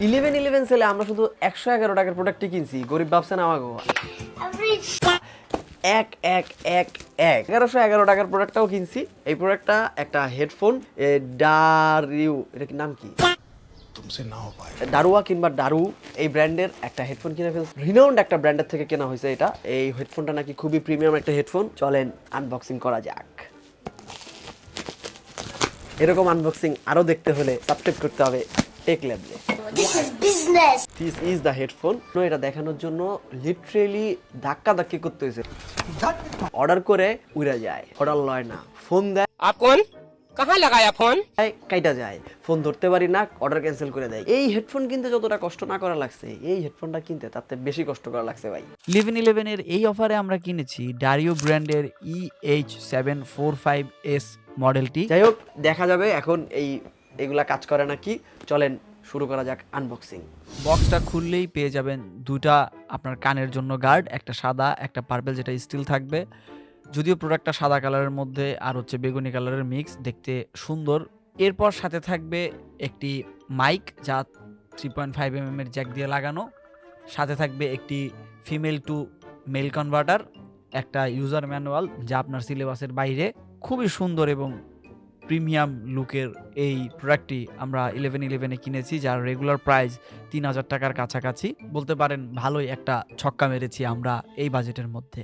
Eleven eleven সেলে আমরা শুধু একশো এগারো টাকার প্রোডাক্টটি কিনছি। গরিব ভাবছেন আমাকে এক এক এক এক। এগারোশো এগারো টাকার প্রোডাক্টটাও কিনছি। এই প্রোডাক্টটা একটা হেডফোন ডারিউ এটা নাম কি? দারুয়া কিংবা দারু এই ব্র্যান্ডের একটা হেডফোন কিনে ফেলছে। রিনাউন্ড একটা ব্র্যান্ডের থেকে কেনা হয়েছে এটা। এই হেডফোনটা নাকি খুবই প্রিমিয়াম একটা হেডফোন চলেন আনবক্সিং করা যাক। এরকম আনবক্সিং আরও দেখতে হলে সাবস্ক্রাইব করতে হবে। Tech lab this is the headphone এটা দেখানোর জন্য লিটারেলি ধাক্কা ধাক্কি করতে হয়েছে। অর্ডার করে উড়ে যায়। অর্ডার লয় না। ফোন দেয়। আপ কাহা লাগায়া ফোন কাইটা যায়। ফোন ধরতে পারি না অর্ডার ক্যান্সেল করে দেয়। এই হেডফোন কিনতে যতটা কষ্ট না করা লাগছে এই হেডফোনটা কিনতে তার থেকে বেশি কষ্ট করা লাগছে ভাই। ইলেভেন ইলেভেনের এই অফারে আমরা কিনেছি ডারিও ব্র্যান্ডের E H seven four five S মডেলটি যাই হোক দেখা যাবে এখন এই এগুলা কাজ করে নাকি? চলেন শুরু করা যাক আনবক্সিং বক্সটা খুললেই পেয়ে যাবেন দুটা আপনার কানের জন্য গার্ড একটা সাদা, একটা পার্পেল যেটা স্টিল থাকবে। যদিও প্রোডাক্টটা সাদা কালারের মধ্যে আর হচ্ছে বেগুনি কালারের মিক্স দেখতে সুন্দর। এরপর সাথে থাকবে একটি মাইক যা থ্রি পয়েন্ট ফাইভ এম এর জ্যাক দিয়ে লাগানো। সাথে থাকবে একটি ফিমেল টু মেল কনভার্টার একটা ইউজার ম্যানুয়াল যা আপনার সিলেবাসের বাইরে। খুবই সুন্দর এবং প্রিমিয়াম লুকের এই প্রোডাক্টটি আমরা ইলেভেন ইলেভেনে কিনেছি, যার রেগুলার প্রাইস তিন হাজার টাকার কাছাকাছি। বলতে পারেন ভালোই একটা ছক্কা মেরেছি আমরা এই বাজেটের মধ্যে।